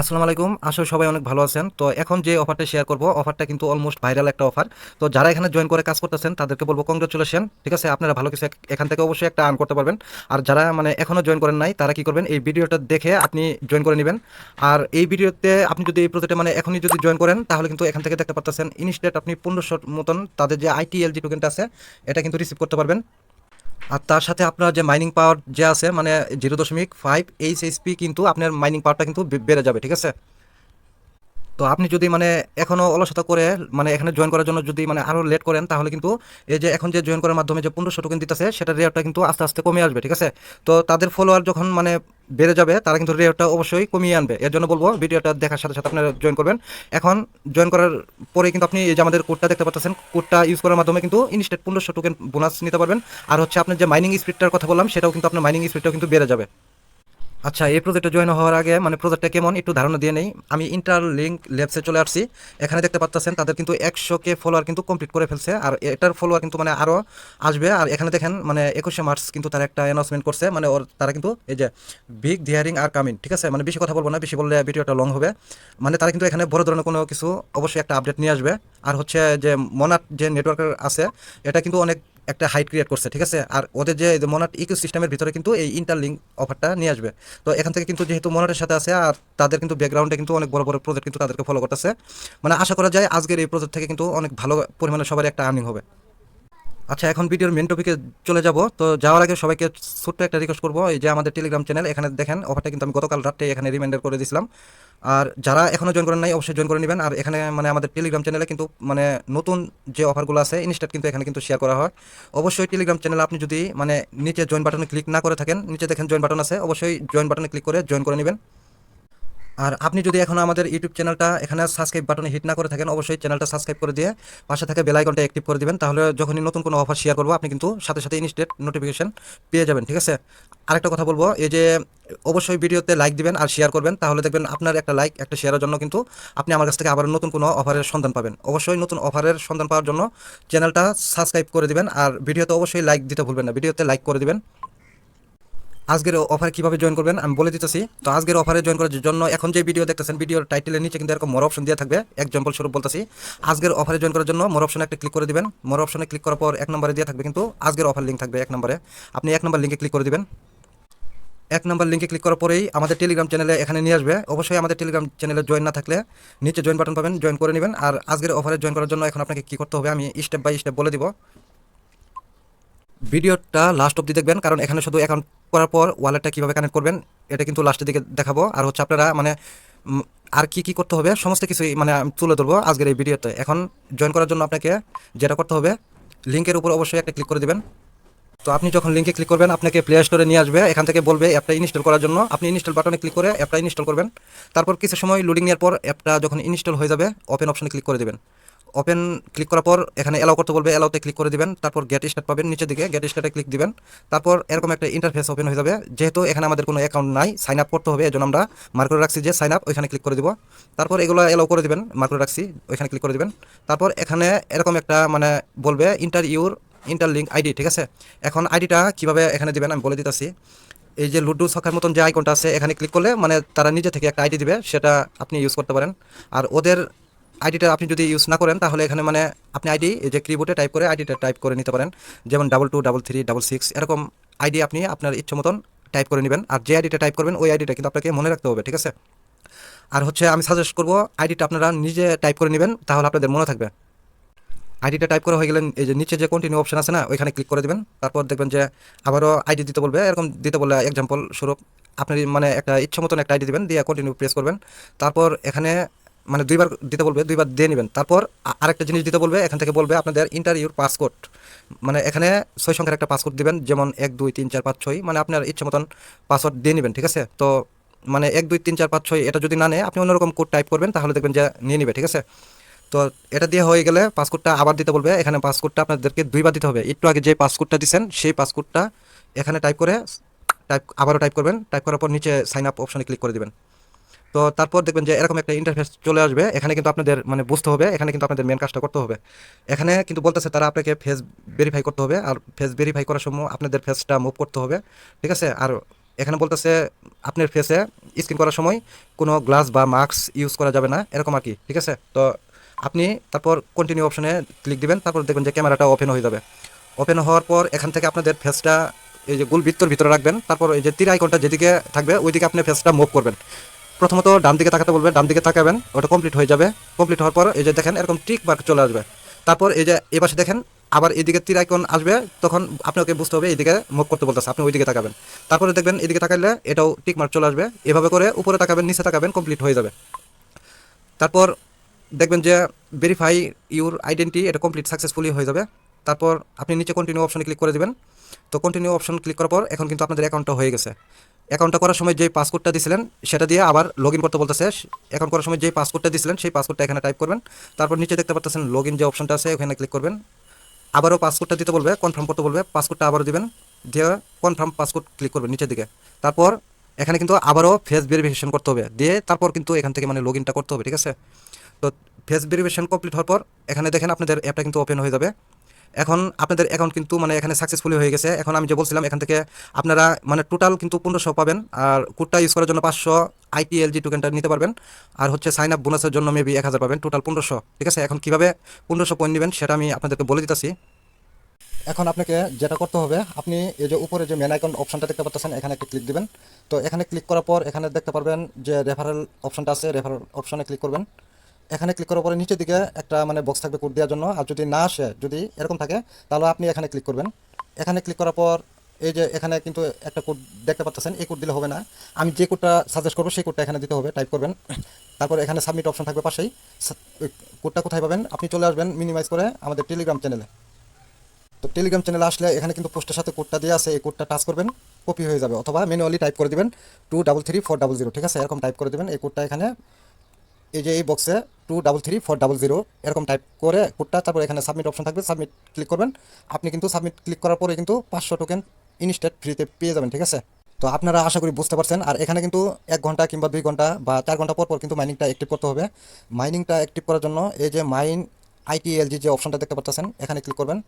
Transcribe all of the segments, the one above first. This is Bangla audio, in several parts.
আসসালামু আলাইকুম। আসলে সবাই অনেক ভালো আছেন। তো এখন যে অফারটা শেয়ার করব, অফারটা কিন্তু অলমোস্ট ভাইরাল একটা অফার তো যারা এখানে জয়েন করে কাজ করতেছেন, তাদেরকে বলব কংগ্রেচুলেশন ঠিক আছে? আপনারা ভালো কিছু এখান থেকে অবশ্যই একটা আর্ন করতে পারবেন। আর যারা মানে এখনও জয়েন করেন নাই, তারা কি করবেন, এই ভিডিওটা দেখে আপনি জয়েন করে নেবেন। আর এই ভিডিওতে আপনি যদি এই প্রজেক্টে মানে এখনই যদি জয়েন করেন, তাহলে কিন্তু এখান থেকে দেখতে পাচ্ছেন ইনস্টেট আপনি পনেরোশো মতন তাদের যে আইটিএলজি টোকেনটা আছে, এটা কিন্তু রিসিভ করতে পারবেন। আর তার সাথে আপনার যে মাইনিং পাওয়ার যে আছে মানে জিরো দশমিক ফাইভ এইচ এইচপি কিন্তু আপনার মাইনিং পাওয়ারটা কিন্তু বেড়ে যাবে, ঠিক আছে? তো আপনি যদি মানে এখনও অলসতা করে মানে এখানে জয়েন করার জন্য যদি মানে আরও লেট করেন, তাহলে কিন্তু এই যে এখন যে জয়েন করার মাধ্যমে যে পনেরোশো টোকেন দিতেছে সেটা রেয়ারটা কিন্তু আস্তে আস্তে কমে আসবে, ঠিক আছে? তো তাদের ফলোয়ার যখন মানে বেড়ে যাবে, তারা কিন্তু রেয়ারটা অবশ্যই কমিয়ে আনবে। এর জন্য বলব, ভিডিওটা দেখার সাথে সাথে আপনারা জয়েন করবেন। এখন জয়েন করার পরে কিন্তু আপনি এই যে আমাদের কোডটা দেখতে পাচ্ছেন কোডটা ইউজ করার মাধ্যমে কিন্তু ইনস্টেট পনেরোশো টোকেন বোনাস নিতে পারবেন। আর হচ্ছে আপনার যে মাইনিং স্পিডটার কথা বললাম, সেটাও কিন্তু আপনার মাইনিং স্পিডটাও কিন্তু বেড়ে যাবে। আচ্ছা এই প্রজেক্টে জয়েন হওয়ার আগে মানে প্রজেক্টটা কেমন? একটু ধারণা দিয়ে নেই। আমি ইন্টার লিঙ্ক ল্যাবসে চলে আসছি। এখানে দেখতে পাচ্ছেন তাদের কিন্তু একশো কে ফলোয়ার কিন্তু কমপ্লিট করে ফেলছে। আর এটার ফলোয়ার কিন্তু মানে আরও আসবে। আর এখানে দেখেন মানে একুশে মার্চ কিন্তু তারা একটা অ্যানাউন্সমেন্ট করছে। মানে ওর, তারা কিন্তু এই যে বিগ দিয়ারিং আর কামিং ঠিক আছে? মানে বেশি কথা বলব না, বেশি বললে ভিডিওটা লং হবে। মানে তারা কিন্তু এখানে বড় ধরনের কোনো কিছু অবশ্যই একটা আপডেট নিয়ে আসবে। আর হচ্ছে যে মনাট যে নেটওয়ার্কের আছে, এটা কিন্তু অনেক একটা হাইট ক্রিয়েট করছে, ঠিক আছে? আর ওদের যে মোনাট ইকো সিস্টেমের ভিতরে কিন্তু এই ইন্টারলিঙ্ক অফারটা নিয়ে আসবে। তো এখান থেকে কিন্তু যেহেতু মোনাটের সাথে আছে, আর তাদের কিন্তু ব্যাকগ্রাউন্ডে কিন্তু অনেক বড় বড় প্রজেক্ট কিন্তু তাদেরকে ফলো করতেছে। মানে আশা করা যায় আজকের এই প্রজেক্ট থেকে কিন্তু অনেক ভালো পরিমাণে সবার একটা আর্নিং হবে। আচ্ছা এখন ভিডিওর মেন টপিকে চলে যাব। তো যাওয়ার আগে সবাইকে ছোট্ট একটা রিকোয়েস্ট করব, এই যে আমাদের টেলিগ্রাম চ্যানেল এখানে দেখেন অফারটা কিন্তু আমি গতকাল রাত্রে এখানে রিমাইন্ডার করে দিয়েছিলাম আর যারা এখনও জয়েন করেন নাই, অবশ্যই জয়েন করে নেবেন। আর এখানে মানে আমাদের টেলিগ্রাম চ্যানেলে কিন্তু মানে নতুন যে অফারগুলো আছে ইনস্টাট কিন্তু এখানে কিন্তু শেয়ার করা হয়। অবশ্যই টেলিগ্রাম চ্যানেলে আপনি যদি মানে নিচে জয়েন বাটনে ক্লিক না করে থাকেন, নিচে দেখেন জয়েন বাটন আছে, অবশ্যই জয়েন বাটনে ক্লিক করে জয়েন করে নেবেন। আর আপনি যদি এখন আমাদের ইউটিউব চ্যানেলটা এখানে সাবস্ক্রাইব বাটনে হিট না করে থাকেন, অবশ্যই চ্যানেলটা সাবস্ক্রাইব করে দিয়ে পাশে থাকা বেল আইকনটা অ্যাক্টিভ করে দিবেন। তাহলে যখনই নতুন কোনো অফার শেয়ার করব, আপনি কিন্তু সাথে সাথে ইনস্টেট নোটিফিকেশন পেয়ে যাবেন, ঠিক আছে? আরেকটা কথা বলব, এই যে অবশ্যই ভিডিওতে লাইক দিবেন আর শেয়ার করবেন, তাহলে দেখবেন আপনার একটা লাইক একটা শেয়ারের জন্য কিন্তু আপনি আমার কাছ থেকে আবার নতুন কোনো অফারের সন্ধান পাবেন। অবশ্যই নতুন অফারের সন্ধান পাওয়ার জন্য চ্যানেলটা সাবস্ক্রাইব করে দিবেন, আর ভিডিওতে অবশ্যই লাইক দিতে ভুলবেন না। ভিডিওতে লাইক করে দিবেন। আজকের অফার কীভাবে জয়েন করবেন, আমি বলে দিতেছি। তো আজকের অফারে জয়েন করার জন্য এখন যে ভিডিও দেখতেছেন ভিডিওর টাইটেলের নিচে কিন্তু এরকম মোর অপশন দেওয়া থাকবে। এক্সাম্পল স্বরূপ বলতেছি। আজকের অফারে জয়েন করার জন্য মোর অপশনে একটা ক্লিক করে দিবেন। মোর অপশনে ক্লিক করার পর এক নম্বরে দেওয়া থাকবে কিন্তু আজকের অফার লিঙ্ক থাকবে এক নম্বরে আপনি এক নম্বর লিঙ্কে ক্লিক করে দিবেন। এক নম্বর লিঙ্কে ক্লিক করার পরেই আমাদের টেলিগ্রাম চ্যানেলে এখানে নিয়ে আসবে। অবশ্যই আমাদের টেলিগ্রাম চ্যানেলে জয়েন না থাকলে নিচে জয়েন বাটন পাবেন জয়েন করে নেবেন। আর আজকের অফারে জয়েন করার জন্য এখন আপনাকে কী করতে হবে, আমি স্টেপ বাই স্টেপ বলে দিব। ভিডিওটা লাস্ট অব্দি দেখবেন, কারণ এখানে শুধু অ্যাকাউন্ট করার পর ওয়ালেটটা কীভাবে কানেক্ট করবেন, এটা কিন্তু লাস্টের দিকে দেখাবো। আর হচ্ছে আপনারা মানে আর কি কি করতে হবে, সমস্ত কিছুই মানে তুলে ধরবো আজকের এই ভিডিওতে। এখন জয়েন করার জন্য আপনাকে যেটা করতে হবে লিঙ্কের উপর অবশ্যই একটা ক্লিক করে দিবেন। তো আপনি যখন লিঙ্কে ক্লিক করবেন, আপনাকে প্লে স্টোরে নিয়ে আসবে, এখান থেকে বলবে অ্যাপটা ইনস্টল করার জন্য। আপনি ইনস্টল বাটনে ক্লিক করে অ্যাপটা ইনস্টল করবেন। তারপর কিছু সময় লোডিং নেওয়ার পর অ্যাপটা যখন ইনস্টল হয়ে যাবে ওপেন অপশনে ক্লিক করে দেবেন। ওপেন ক্লিক করার পর এখানে এলাও করতে বলবে এলাওতে ক্লিক করে দিবেন, তারপর গেট স্টার্ট পাবেন, নিচের দিকে গেট স্টার্টে ক্লিক দিবেন, তারপর এরকম একটা ইন্টারফেস ওপেন হয়ে যাবে, যেহেতু এখানে আমাদের কোনো অ্যাকাউন্ট নাই সাইন আপ করতে হবে, এজন্য আমরা মার্ক করে রাখছি যে সাইন আপ ওইখানে ক্লিক করে দিব। তারপর এগুলো এলাও করে দিবেন মার্ক করে রাখছি, ওইখানে ক্লিক করে দিবেন। তারপর এখানে এরকম একটা মানে বলবে enter your enter link ID ঠিক আছে? এখন আইডিটা কীভাবে এখানে দিবেন, আমি বলে দিতেছি। এই যে লুডু ছকার মতন যে আইকনটা আছে, এখানে ক্লিক করলে মানে তারা নিজে থেকে একটা আইডি দিবে, সেটা আপনি ইউজ করতে পারেন। আর ওদের আইডিটা আপনি যদি ইউজ না করেন, তাহলে এখানে মানে আপনি আইডি যে কিবোর্ডে টাইপ করে আইডিটা টাইপ করে নিতে পারেন। যেমন double two double three double six এরকম আইডি আপনি আপনার ইচ্ছে মতন টাইপ করে নেবেন। আর যে আইডিটা টাইপ করবেন, ওই আইডিটা কিন্তু আপনাকে মনে রাখতে হবে, ঠিক আছে? আর হচ্ছে আমি সাজেস্ট করব আইডিটা আপনারা নিজে টাইপ করে নেবেন, তাহলে আপনাদের মনে থাকবে। আইডিটা টাইপ করা হয়ে গেলেন এই যে নিচে যে কন্টিনিউ অপশন আছে না, ওইখানে ক্লিক করে দেবেন। তারপর দেখবেন যে আবারও আইডি দিতে বলবে, এরকম দিতে বললে এক্সাম্পল স্বরূপ আপনি মানে একটা ইচ্ছা মতন একটা আইডি দিবেন, দিয়ে কন্টিনিউ প্রেস করবেন। তারপর এখানে মানে দুইবার দিতে বলবে, দুইবার দিয়ে নেবেন। তারপর আরেকটা জিনিস দিতে বলবে, এখান থেকে বলবে আপনাদের ইন্টারভিউর পাসকোড মানে এখানে ছয় সংখ্যার একটা পাসকোড দিবেন, যেমন এক, দুই, তিন, চার, পাঁচ, ছয় মানে আপনার ইচ্ছে মতন পাসওয়ার্ড দিয়ে নেবেন, ঠিক আছে? তো মানে এক, দুই, তিন, চার, পাঁচ, ছয়, এটা যদি না নেয়, আপনি অন্যরকম কোড টাইপ করবেন, তাহলে দেখবেন যে নিয়ে নেবে, ঠিক আছে? তো এটা দিয়ে হয়ে গেলে পাসকোডটা আবার দিতে বলবে, এখানে পাসকোডটা আপনাদেরকে দুইবার দিতে হবে। একটু আগে যে পাসকোডটা দিচ্ছেন সেই পাসকোডটা এখানে টাইপ করে টাইপ আবারও টাইপ করবেন টাইপ করার পর নিচে সাইন আপ অপশানে ক্লিক করে দিবেন। তো তারপর দেখবেন যে এরকম একটা ইন্টারফেস চলে আসবে। এখানে কিন্তু আপনাদের মানে বুঝতে হবে, এখানে কিন্তু আপনাদের মেন কাজটা করতে হবে। এখানে কিন্তু বলতেছে তারা আপনাকে ফেস ভেরিফাই করতে হবে আর ফেস ভেরিফাই করার সময় আপনাদের ফেসটা মুভ করতে হবে, ঠিক আছে? আর এখানে বলতেছে আপনার ফেসে স্ক্রিন করার সময় কোনো গ্লাস বা মাস্ক ইউজ করা যাবে না, এরকম আর কি, ঠিক আছে? তো আপনি তারপর কন্টিনিউ অপশনে ক্লিক দিবেন, তারপর দেখবেন যে ক্যামেরাটা ওপেন হয়ে যাবে। ওপেন হওয়ার পর এখান থেকে আপনাদের ফেসটা এই যে গোল বৃত্তর ভিতরে রাখবেন, তারপর এই যে তীর আইকনটা যেদিকে থাকবে, ওইদিকে আপনি ফেসটা মুভ করবেন। প্রথমত ডান দিকে তাকাতে বলবে, ডান দিকে তাকাবেন, ওটা কমপ্লিট হয়ে যাবে। কমপ্লিট হওয়ার পর এই যে দেখেন এরকম টিক মার্ক চলে আসবে। তারপর এই যে এ পাশে দেখেন, আবার এদিকে তীর আইকন আসবে, তখন আপনাকে বুঝতে হবে এইদিকে মুভ করতে বলতেছে, আপনি ওইদিকে তাকাবেন। তারপরে দেখবেন এদিকে তাকাইলে এটাও টিক মার্ক চলে আসবে। এভাবে করে উপরে তাকাবেন, নিচে তাকাবেন কমপ্লিট হয়ে যাবে। তারপর দেখবেন যে ভেরিফাই ইউর আইডেন্টি এটা কমপ্লিট সাকসেসফুলি হয়ে যাবে। তারপর আপনি নিচে কন্টিনিউ অপশনে ক্লিক করে দেবেন। তো কন্টিনিউ অপশন ক্লিক করার পর এখন কিন্তু আপনাদের অ্যাকাউন্টটা হয়ে গেছে। অ্যাকাউন্টটা করার সময় যে পাসওয়ার্ডটা দিয়েছিলেন সেটা দিয়ে আবার লগ ইন করতে বলতেছে। অ্যাকাউন্ট করার সময় যে পাসওয়ার্ডটা দিয়েছিলেন সেই পাসওয়ার্ডটা এখানে টাইপ করবেন। তারপর নিচে দেখতে পাচ্ছেন লগ ইন যে অপশনটা আছে, ওখানে ক্লিক করবেন। আবারও পাসওয়ার্ডটা দিতে বলবে কনফার্ম করতে বলবে পাসওয়ার্ডটা আবারও দিবেন, দিয়ে কনফার্ম পাসওয়ার্ড ক্লিক করবেন নিচের দিকে। তারপর এখানে কিন্তু আবারও ফেস ভেরিফিকেশন করতে হবে, দিয়ে তারপর কিন্তু এখান থেকে মানে লগ করতে হবে, ঠিক আছে? তো ফেস ভেরিফিকেশন কমপ্লিট হওয়ার পর, এখানে দেখেন আপনাদের অ্যাপটা কিন্তু ওপেন হয়ে যাবে। এখন আপনাদের অ্যাকাউন্ট কিন্তু মানে এখানে সাকসেসফুলি হয়ে গেছে। এখন আমি যে বলছিলাম, এখান থেকে আপনারা মানে টোটাল কিন্তু পনেরোশো পাবেন। আর কোডটা ইউজ করার জন্য পাঁচশো আইটিএলজি টোকেনটা নিতে পারবেন। আর হচ্ছে সাইন আপ বোনাসের জন্য মেবি এক হাজার পাবেন। টোটাল পনেরোশো। ঠিক আছে? এখন কীভাবে পনেরোশো পয়েন্ট নেবেন সেটা আমি আপনাদেরকে বলে দিতেছি। এখন আপনাকে যেটা করতে হবে, আপনি এই যে উপরে যে মেন আইকন অপশনটা দেখতে পাচ্ছেন এখানে একটা ক্লিক দিবেন। তো এখানে ক্লিক করার পর এখানে দেখতে পারবেন যে রেফারেল অপশনটা আছে রেফারেল অপশনে ক্লিক করবেন। এখানে ক্লিক করার পরে নিচের দিকে একটা মানে বক্স থাকবে কোড দেওয়ার জন্য। আর যদি না আসে, যদি এরকম থাকে, তাহলে আপনি এখানে ক্লিক করবেন। এখানে ক্লিক করার পর এই যে এখানে কিন্তু একটা কোড দেখতে পাচ্ছেন, এই কোড দিলে হবে না। আমি যে কোডটা সাজেস্ট করব, সেই কোডটা এখানে দিতে হবে টাইপ করবেন। তারপর এখানে সাবমিট অপশন থাকবে পাশেই। কোডটা কোথায় পাবেন? আপনি চলে আসবেন মিনিমাইজ করে আমাদের টেলিগ্রাম চ্যানেলে তো টেলিগ্রাম চ্যানেলে আসলে এখানে কিন্তু পোস্টের সাথে কোডটা দিয়ে আছে, এই কোডটা টাচ করবেন কপি হয়ে যাবে। অথবা ম্যানুয়ালি টাইপ করে দিবেন two double three four double zero ঠিক আছে? এরকম টাইপ করে দেবেন, এই কোডটা এখানে এই যে এই বক্সে two double three four double zero এরকম টাইপ করে কোডটা তারপর এখানে সাবমিট অপশন থাকবে সাবমিট ক্লিক করবেন। আপনি কিন্তু সাবমিট ক্লিক করার পরে কিন্তু পাঁচশো টোকেন ইনস্ট্যান্ট ফ্রিতে পেয়ে যাবেন, ঠিক আছে? তো আপনারা আশা করি বুঝতে পারছেন। আর এখানে কিন্তু এক ঘণ্টা কিংবা দুই ঘণ্টা বা চার ঘণ্টা পর পর কিন্তু মাইনিংটা অ্যাক্টিভ করতে হবে। মাইনিংটা অ্যাক্টিভ করার জন্য এই যে মাইন আইটিএলজি যে অপশনটা দেখতে পাচ্ছেন, এখানে ক্লিক করবেন।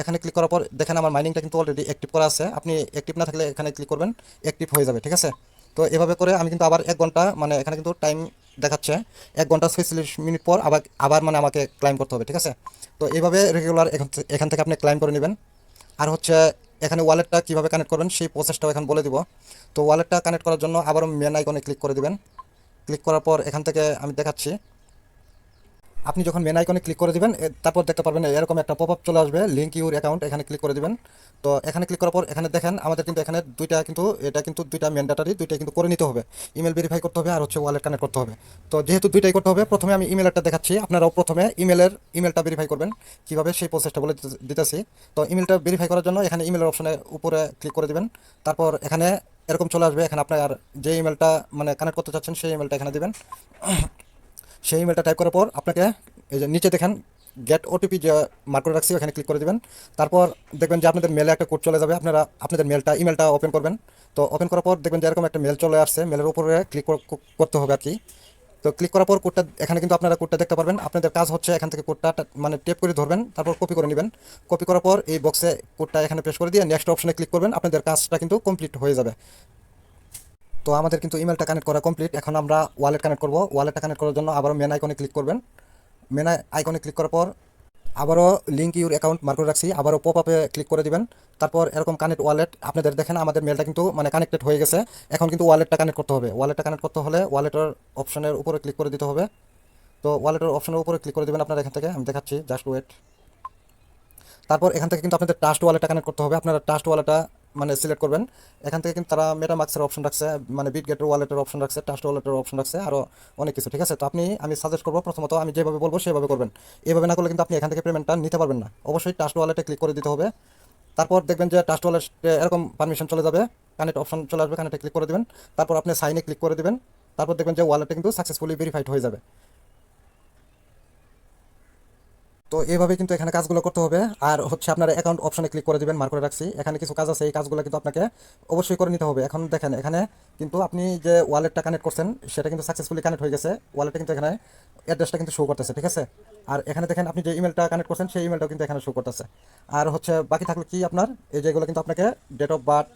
এখানে ক্লিক করার পর দেখেন আমার মাইনিংটা কিন্তু অলরেডি অ্যাক্টিভ করা আছে। আপনি অ্যাক্টিভ না থাকলে এখানে ক্লিক করবেন অ্যাক্টিভ হয়ে যাবে, ঠিক আছে? তো এভাবে করে আমি কিন্তু আবার এক ঘণ্টা মানে এখানে কিন্তু টাইম দেখাচ্ছে। এক ঘণ্টা ছয়চল্লিশ মিনিট পর আবার আবার মানে আমাকে ক্লাইম করতে হবে, ঠিক আছে? তো এইভাবে রেগুলার এখান থেকে আপনি ক্লাইম করে নেবেন। আর হচ্ছে এখানে ওয়ালেটটা কীভাবে কানেক্ট করবেন, সেই প্রসেসটাও এখন বলে দিব। তো ওয়ালেটটা কানেক্ট করার জন্য আবারও মেন আইকনে ক্লিক করে দিবেন। ক্লিক করার পর এখান থেকে আমি দেখাচ্ছি। আপনি যখন মেন আইকনে ক্লিক করে দেবেন তারপর দেখতে পারবেন এরকম একটা পপ আপ চলে আসবে লিঙ্ক ইউর অ্যাকাউন্ট এখানে ক্লিক করে দেবেন। তো এখানে ক্লিক করার পর, এখানে দেখেন, আমাদের কিন্তু এখানে দুইটা কিন্তু, এটা কিন্তু দুইটা ম্যান্ডাটারি দুইটা কিন্তু করে নিতে হবে। ইমেল ভেরিফাই করতে হবে আর হচ্ছে ওয়ালেট কানেক্ট করতে হবে। তো যেহেতু দুইটাই করতে হবে, প্রথমে আমি ইমেলটা দেখাচ্ছি। আপনারাও প্রথমে ইমেলের ইমেলটা ভেরিফাই করবেন। কীভাবে সেই প্রসেসটা বলে দিতেছি। তো ইমেলটা ভেরিফাই করার জন্য এখানে ইমেলের অপশনে উপরে ক্লিক করে দিবেন। তারপর এখানে এরকম চলে আসবে। এখানে আপনার যে ইমেলটা মানে কানেক্ট করতে চাচ্ছেন, সেই ইমেলটা এখানে দিবেন। সেই ইমেলটা টাইপ করার পর আপনাকে এই যে নিচে দেখেন গেট ওটিপি যে মার্ক করে রাখছি, ওখানে ক্লিক করে দেবেন। তারপর দেখবেন যে আপনাদের মেলে একটা কোড চলে যাবে, আপনারা, আপনাদের মেলটা ইমেলটা ওপেন করবেন। তো ওপেন করার পর দেখবেন যে এরকম একটা মেল চলে আসছে মেলের উপরে ক্লিক করতে হবে আর কি তো ক্লিক করার পর কোডটা এখানে কিন্তু আপনারা কোডটা দেখতে পারবেন। আপনাদের কাজ হচ্ছে এখান থেকে কোডটা মানে টেপ করে ধরবেন, তারপর কপি করে নেবেন। কপি করার পর এই বক্সে কোডটা এখানে প্রেস করে দিয়ে নেক্সট অপশনে ক্লিক করবেন, আপনাদের কাজটা কিন্তু কমপ্লিট হয়ে যাবে। তো আমাদের কিন্তু ইমেলটা কানেক্ট করা কমপ্লিট এখন আমরা ওয়ালেট কানেক্ট করব। ওয়ালেটটা কানেক্ট করার জন্য আবারও মেন আইকনে ক্লিক করবেন। মেন আইকনে ক্লিক করার পর আবারও লিঙ্ক ইউর অ্যাকাউন্ট মার্ক করে রাখছি। আবারও পপ আপে ক্লিক করে দিবেন। তারপর এরকম কানেক্ট ওয়ালেট আপনাদের দেখেন, আমাদের মেলটা কিন্তু মানে কানেক্টেড হয়ে গেছে। এখন কিন্তু ওয়ালেটটা কানেক্ট করতে হবে। ওয়ালেটটা কানেক্ট করতে হলে ওয়ালেটের অপশনের উপরে ক্লিক করে দিতে হবে। তো ওয়ালেটের অপশনের উপরে ক্লিক করে দেবেন আপনারা এখান থেকে। আমি দেখাচ্ছি জাস্ট ওয়েট তারপর এখান থেকে কিন্তু আপনাদের টাস্ট ওয়ালেটটা কানেক্ট করতে হবে। আপনারা টাস্ট ওয়ালেটটা মানে সিলেক্ট করবেন। এখান থেকে কিন্তু তারা মেটামাক্সের অপশন রাখছে মানে বিট গেটের ওয়ালেটের অপশন রাখছে টাস্ট ওয়ালেটের অপশন রাখছে আরও অনেক কিছু, ঠিক আছে? তো আপনি, আমি সাজেস্ট করব প্রথমত আমি যেভাবে বলব সেভাবে করবেন। এভাবে না করলে কিন্তু আপনি এখান থেকে পেমেন্টটা নিতে পারবেন না। অবশ্যই টাস্ট ওয়ালেটে ক্লিক করে দিতে হবে। তারপর দেখবেন যে টাস্ট ওয়ালেট এরকম পারমিশন চলে যাবে কানেক্ট অপশন চলে আসবে কানেক্টে ক্লিক করে দেবেন। তারপর আপনি সাইনে ক্লিক করে দেবেন। তারপর দেখবেন যে ওয়ালেটটা কিন্তু সাকসেসফুলি ভেরিফাইড হয়ে যাবে। তো এইভাবে কিন্তু এখানে কাজগুলো করতে হবে। আর হচ্ছে আপনার অ্যাকাউন্ট অপশনে ক্লিক করে দিবেন মার্ক করে রাখছি। এখানে কিছু কাজ আছে, এই কাজগুলো কিন্তু আপনাকে অবশ্যই করে নিতে হবে। এখন দেখেন, এখানে কিন্তু আপনি যে ওয়ালেটটা কানেক্ট করছেন, সেটা কিন্তু সাকসেসফুলি কানেক্ট হয়ে গেছে। ওয়ালেটে কিন্তু এখানে অ্যাড্রেসটা কিন্তু শো করতেছে, ঠিক আছে? আর এখানে দেখেন, আপনি যে ইমেলটা কানেক্ট করছেন, সেই ইমেলটাও কিন্তু এখানে শো করতেছে। আর হচ্ছে বাকি থাকলে কি আপনার? এই যেগুলো কিন্তু আপনাকে ডেট অফ বার্থ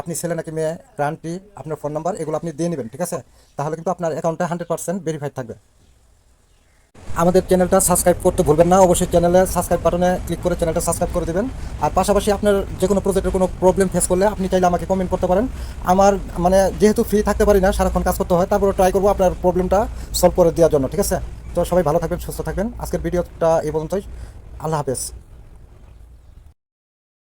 আপনি ছেলে নাকি মেয়ে গ্রান্টি আপনার ফোন নাম্বার এগুলো আপনি দিয়ে নেবেন, ঠিক আছে? তাহলে কিন্তু আপনার অ্যাকাউন্টটা হান্ড্রেড পার্সেন্ট ভেরিফাইড থাকবে। আমাদের চ্যানেলটা সাবস্ক্রাইব করতে ভুলবেন না। অবশ্যই চ্যানেলে সাবস্ক্রাইব বাটনে ক্লিক করে চ্যানেলটা সাবস্ক্রাইব করে দেবেন। আর পাশাপাশি আপনার যে কোনো প্রজেক্টের কোনো প্রবলেম ফেস করলে আপনি চাইলে আমাকে কমেন্ট করতে পারেন। আমার মানে যেহেতু ফ্রি থাকতে পারি না, সারাক্ষণ কাজ করতে হয় তারপরে ট্রাই করব আপনার প্রবলেমটা সলভ করে দেওয়ার জন্য, ঠিক আছে? তো সবাই ভালো থাকবেন, সুস্থ থাকবেন। আজকের ভিডিওটা এই পর্যন্তই। আল্লাহ হাফেজ।